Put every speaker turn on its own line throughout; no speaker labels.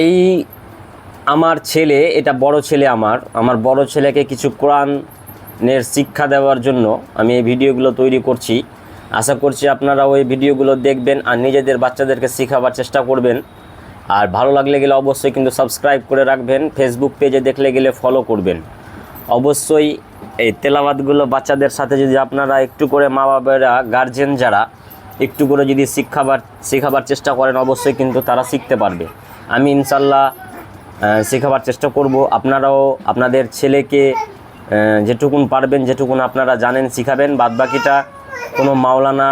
এই আমার ছেলে, এটা বড় ছেলে আমার আমার বড় ছেলেকে কিছু কোরআনের শিক্ষা দেওয়ার জন্য আমি এই ভিডিওগুলো তৈরি করছি। আশা করছি আপনারা ওই ভিডিওগুলো দেখবেন আর নিজেদের বাচ্চাদেরকে শেখাবার চেষ্টা করবেন। আর ভালো লাগলে গেলে অবশ্যই কিন্তু সাবস্ক্রাইব করে রাখবেন ফেসবুক পেজে দেখলে গেলে ফলো করবেন। অবশ্যই এই তেলাবাদগুলো বাচ্চাদের সাথে যদি আপনারা একটু করে মা বাবারা গার্জেন যারা, একটু করে যদি শিক্ষাবার, শেখাবার চেষ্টা করেন, অবশ্যই কিন্তু তারা শিখতে পারবে। আমি ইনশাল্লাহ শেখাবার চেষ্টা করব। আপনারাও আপনাদের ছেলেকে যেটুকুন পারবেন, যেটুকুন আপনারা জানেন, শিখাবেন। বাদবাকিটা কোনো মাওলানা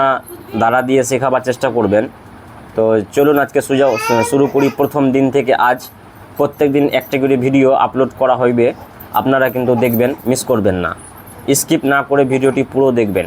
দ্বারা দিয়ে শেখাবার চেষ্টা করবেন। তো চলুন আজকে সুজা, শুরু করি প্রথম দিন থেকে আজ। প্রত্যেক দিন একটা করে ভিডিও আপলোড করা হইবে। আপনারা কিন্তু দেখবেন মিস করবেন না। স্কিপ না করে ভিডিওটি পুরো দেখবেন।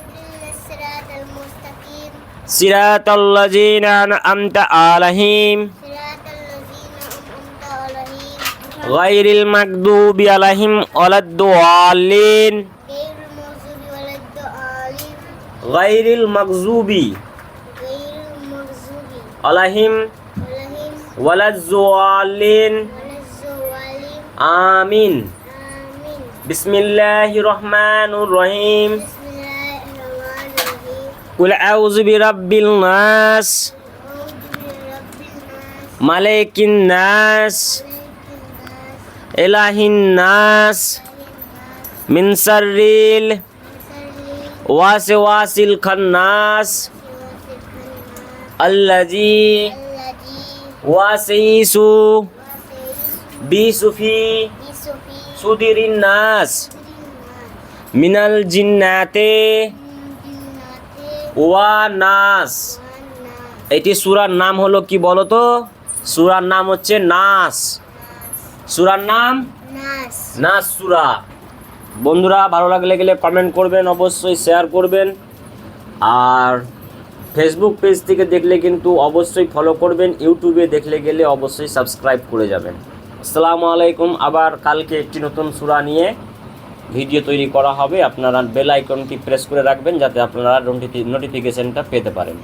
صراط الذين
أنعمت عليهم غير
المكذوب عليهم ولا الضالين
غير
المغضوب
عليهم
ولا
الضالين آمين. بسم
الله الرحمن الرحيم.
কুল আউযু বিরাব্বিল নাস মালিকিন নাস ইলাহিন নাস মিন শাররিল ওয়াসওয়াসিল খান্নাস আল্লাযী ওয়াসিসু বিসুফি সুদিরিন নাস মিনাল জিন্নাতে ওয়া নাস এটি সুরার নাম হলো কি বলো তো সূরার নাম হচ্ছে নাস। সুরার নাম? নাস। সুরা। বন্ধুরা ভালো লাগলে গেলে কমেন্ট করবেন অবশ্যই শেয়ার করবেন। আর ফেসবুক পেজ থেকে দেখলে কিন্তু অবশ্যই ফলো করবেন ইউটিউবে দেখলে গেলে অবশ্যই সাবস্ক্রাইব করে যাবেন। আসসালামু আলাইকুম আবার কালকে একটি নতুন সূরা নিয়ে ভিডিও তৈরি করা হবে। আপনারা বেল আইকনটি প্রেস করে রাখবেন যাতে আপনারা নোটিফিকেশনটা পেতে পারেন।